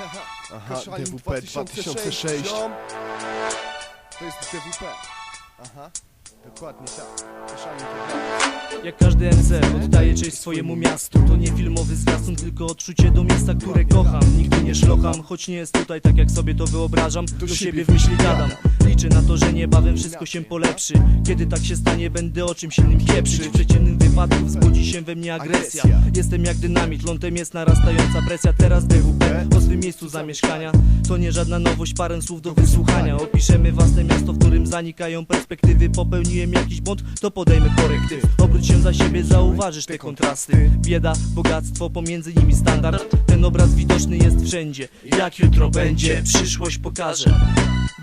Aha, Koszalin DWP 2006. ziom. To jest DWP. Aha, dokładnie tak. Koszalin to dla Jak każdy MC oddaje cześć swojemu miastu To nie filmowy zwiastun, tylko odczucie do miejsca, które kocham Nigdy nie szlocham, choć nie jest tutaj tak jak sobie to wyobrażam Do siebie w myśli gadam Liczę na to, że niebawem wszystko się polepszy. Kiedy tak się stanie, będę o czymś innym pieprzyć W przeciwnym wypadku wzbudzi się we mnie agresja. Jestem jak dynamit, lądem jest narastająca presja. Teraz DWP o swym miejscu zamieszkania. To nie żadna nowość, parę słów do wysłuchania. Opiszemy własne miasto, w którym zanikają perspektywy. Popełniłem jakiś błąd, to podejmę korektyw Obróć się za siebie, zauważysz te kontrasty. Bieda, bogactwo, pomiędzy nimi standard. Ten obraz widoczny jest wszędzie. Jak jutro będzie, przyszłość pokaże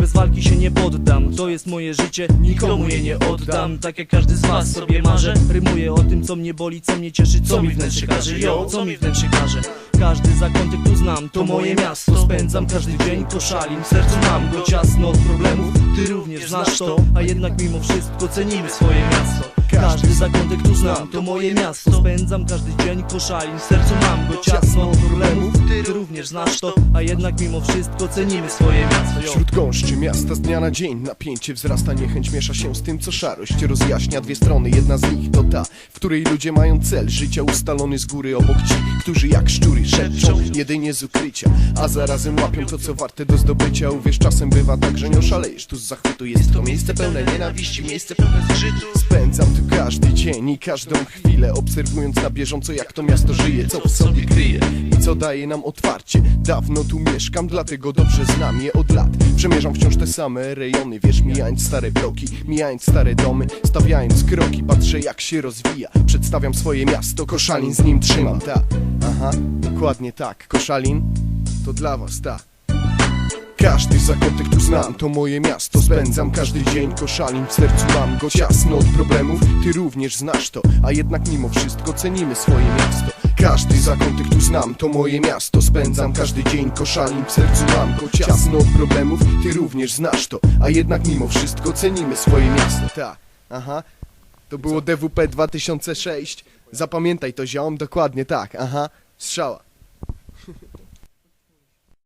bez walki się nie poddam, to jest moje życie, nikomu je nie oddam. Tak jak każdy z was sobie marzę Rymuję o tym co mnie boli, co mnie cieszy, co mi wnętrze każe. Yo, co mi wnętrze każe. Każdy zakątek tu znam, to moje miasto. Spędzam każdy dzień koszalin, w sercu mam go ciasno. Od problemów Ty również znasz to, a jednak mimo wszystko cenimy swoje miasto Każdy zakątek tu znam, to moje miasto. Spędzam każdy dzień koszalin, sercu mam go ciasno. Problemów Ty również znasz to, a jednak mimo wszystko cenimy swoje miasto. Yo. Wśród gąszczy miasta z dnia na dzień Napięcie wzrasta, niechęć miesza się z tym co szarość Rozjaśnia. Dwie strony, jedna z nich to ta W której ludzie mają cel życia ustalony z góry Obok ci, którzy jak szczury szepczą jedynie z ukrycia. A zarazem łapią to co warte do zdobycia. Uwierz czasem bywa tak, że nie oszalejesz Tu z zachwytu jest to miejsce pełne nienawiści Miejsce pełne zgrzytu. Spędzam tu każdy dzień i każdą chwilę Obserwując na bieżąco jak to miasto żyje Co w sobie kryje i co daje nam otwarcie. Dawno tu mieszkam, dlatego dobrze znam je od lat. Przemierzam wciąż te same rejony Wiesz, mijając stare bloki, mijając stare domy Stawiając kroki, patrzę jak się rozwija. Przedstawiam swoje miasto, Koszalin z nim trzymam Tak, aha, dokładnie tak Koszalin, to dla was, tak każdy zakątek tu znam, to moje miasto. Spędzam każdy dzień koszalin, w sercu mam go ciasno od problemów. Ty również znasz to, a jednak mimo wszystko cenimy swoje miasto. Każdy zakątek tu znam, to moje miasto. Spędzam każdy dzień koszalin, w sercu mam go ciasno od problemów. Ty również znasz to, a jednak mimo wszystko cenimy swoje miasto. Tak, aha, to było DWP 2006 Zapamiętaj to ziom, dokładnie tak, aha, strzała